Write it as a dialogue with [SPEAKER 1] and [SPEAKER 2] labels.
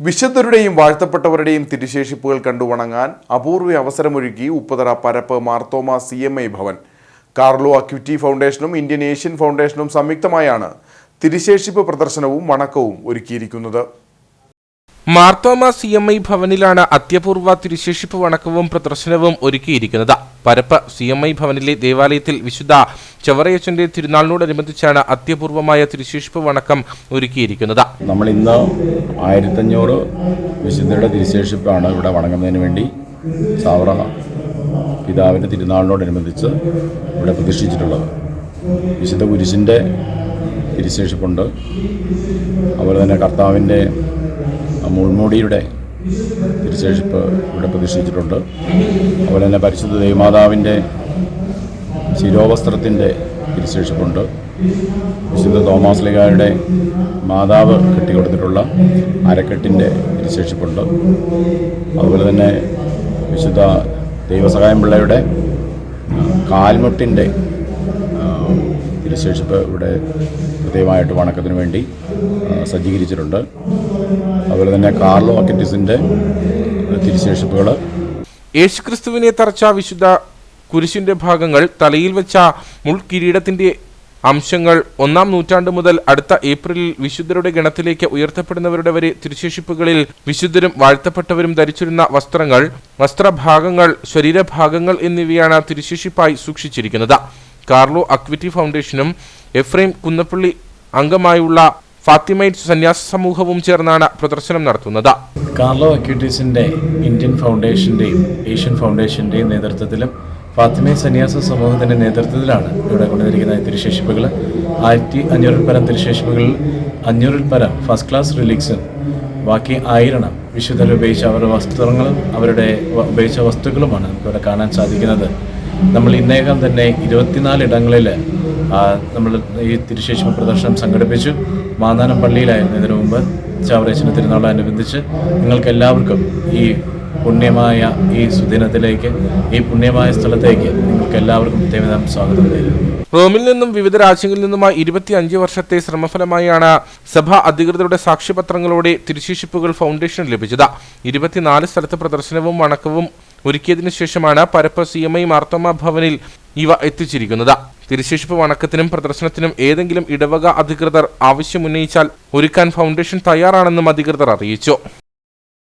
[SPEAKER 1] വിശുദ്ധരുടെയും വാഴ്ത്തപ്പെട്ടവരുടെയും തിരുശേഷിപ്പുകൾ കണ്ടു വണങ്ങാൻ അപൂർവ അവസരമൊരുക്കി Upputhara Parappu Marthoma C M I Bhavan. Carlo Acutis ഫൗണ്ടേഷനും Indian Asian ഫൗണ്ടേഷനും സംയുക്തമായാണ് തിരുശേഷിപ്പ് പ്രദർശനവും വണക്കവും ഒരുക്കിയിരിക്കുന്നത്.
[SPEAKER 2] മാർത്തോമ സി എം ഐ ഭവനിലാണ് അത്യപൂർവ തിരുശേഷിപ്പ് വണക്കവും പ്രദർശനവും ഒരുക്കിയിരിക്കുന്നത്. പരപ്പ് സി എം ഐ ഭവനിലെ ദേവാലയത്തിൽ വിശുദ്ധ ചവറയച്ചന്റെ തിരുനാളിനോടനുബന്ധിച്ചാണ് അത്യപൂർവമായ തിരുശേഷിപ്പ് വണക്കം ഒരുക്കിയിരിക്കുന്നത്.
[SPEAKER 3] നമ്മൾ ഇന്ന് ആയിരത്തഞ്ഞൂറ് വിശുദ്ധരുടെ തിരുശേഷിപ്പാണ് ഇവിടെ വണങ്ങുന്നതിന് വേണ്ടി സാവറ പിതാവിന്റെ തിരുനാളിനോടനുബന്ധിച്ച് ഇവിടെ പ്രതിഷ്ഠിച്ചിട്ടുള്ളത്. വിശുദ്ധ കുരിശിന്റെ തിരുശേഷിപ്പുണ്ട്. അതുപോലെ തന്നെ കർത്താവിന്റെ മുൾമുടിയുടെ തിരുശേഷിപ്പ് ഇവിടെ പ്രതിഷ്ഠിച്ചിട്ടുണ്ട്. അതുപോലെ തന്നെ പരിശുദ്ധ ദേവിമാതാവിന്റെ ശിരോവസ്ത്രത്തിന്റെ തിരുശേഷിപ്പുണ്ട് വിശുദ്ധ തോമാസ് ലിഗായുടെ മാതാവ് കെട്ടിക്കൊടുത്തിട്ടുള്ള അരക്കെട്ടിന്റെ തിരുശേഷിപ്പുണ്ട് അതുപോലെ തന്നെ വിശുദ്ധ ദൈവസഹായം പിള്ളയുടെ കാൽമുട്ടിന്റെ ആ, ഇവിടെ പ്രത്യേകമായിട്ട് വണക്കത്തിന് വേണ്ടി സജ്ജീകരിച്ചിട്ടുണ്ട്. അതുപോലെ തന്നെ കാർലോ അക്കറ്റിസിന്റെ തിരിശേഷിപ്പുകൾ
[SPEAKER 2] യേശുക്രിസ്തുവിനെ തറച്ച വിശുദ്ധ കുരിശിന്റെ ഭാഗങ്ങൾ തലയിൽ വെച്ച മുൾക്കിരീടത്തിന്റെ അംശങ്ങൾ ഒന്നാം നൂറ്റാണ്ട് മുതൽ അടുത്ത ഏപ്രിലിൽ വിശുദ്ധരുടെ ഗണത്തിലേക്ക് ഉയർത്തപ്പെടുന്നവരുടെ വരെ തിരുശേഷിപ്പുകളിൽ വിശുദ്ധരും വാഴ്ത്തപ്പെട്ടവരും ധരിച്ചിരുന്ന വസ്ത്രങ്ങൾ വസ്ത്രഭാഗങ്ങൾ ശരീരഭാഗങ്ങൾ എന്നിവയാണ് തിരുശേഷിപ്പായി സൂക്ഷിച്ചിരിക്കുന്നത്. കാർലോ അക്വിറ്റി ഫൗണ്ടേഷനും എഫ്രൈം കുന്നപ്പള്ളി അംഗമായുള്ള ഫാത്തിമൈറ്റ് സന്യാസ സമൂഹവും ചേർന്നാണ് പ്രദർശനം നടത്തുന്നത്.
[SPEAKER 4] കാർലോ അക്യൂട്ടീസിന്റെ ഇന്ത്യൻ ഫൗണ്ടേഷന്റെയും ഏഷ്യൻ ഫൗണ്ടേഷന്റെയും നേതൃത്വത്തിലും ഫാത്തിമൈ സന്യാസ സമൂഹത്തിന്റെ നേതൃത്വത്തിലാണ് ഇവിടെ കൊണ്ടുവന്നിരിക്കുന്ന തിരുശേഷിപ്പുകൾ. ആയിരത്തി അഞ്ഞൂറിൽ പരം തിരുശേഷിപ്പുകളിൽ അഞ്ഞൂറിൽ പരം ഫസ്റ്റ് ക്ലാസ് റിലീക്സും ബാക്കി ആയിരണം വിശുദ്ധർ ഉപയോഗിച്ച അവരുടെ വസ്ത്രങ്ങളും അവരുടെ ഉപയോഗിച്ച വസ്തുക്കളുമാണ് നമുക്കിവിടെ കാണാൻ സാധിക്കുന്നത്. നമ്മൾ ഇന്നേകം തന്നെ ഇരുപത്തിനാല് ഇടങ്ങളിൽ നമ്മൾ ഈ തിരുശേഷിപ്പ് പ്രദർശനം സംഘടിപ്പിച്ചു. മാന്നാനം പള്ളിയിലായിരുന്നു ഇതിനു മുമ്പ് ചാവറേശ്വര തിരുനാളനുബന്ധിച്ച് നിങ്ങൾക്ക് എല്ലാവർക്കും ഈ പുണ്യമായ ഈ സുദിനത്തിലേക്ക് ഈ പുണ്യമായ സ്ഥലത്തേക്ക് നിങ്ങൾക്ക് എല്ലാവർക്കും പ്രത്യേകം സ്വാഗതം ചെയ്യുന്നു
[SPEAKER 2] റോമിൽ നിന്നും വിവിധ രാജ്യങ്ങളിൽ നിന്നുമായി ഇരുപത്തിയഞ്ച് വർഷത്തെ ശ്രമഫലമായാണ് സഭ അധികൃതരുടെ സാക്ഷ്യപത്രങ്ങളോടെ തിരുശേഷിപ്പുകൾ ഫൗണ്ടേഷൻ ലഭിച്ചത്. ഇരുപത്തിനാല് സ്ഥലത്ത് പ്രദർശനവും വണക്കവും ഒരുക്കിയതിനു ശേഷമാണ് Parappa C M I Marthoma ഭവനിൽ ഇവ എത്തിച്ചിരിക്കുന്നത്. തിരുശേഷിപ്പ് വണക്കത്തിനും പ്രദർശനത്തിനും ഏതെങ്കിലും ഇടവക അധികൃതർ ആവശ്യമുന്നയിച്ചാൽ ഒരുക്കാൻ ഫൗണ്ടേഷൻ തയ്യാറാണെന്നും അധികൃതർ അറിയിച്ചു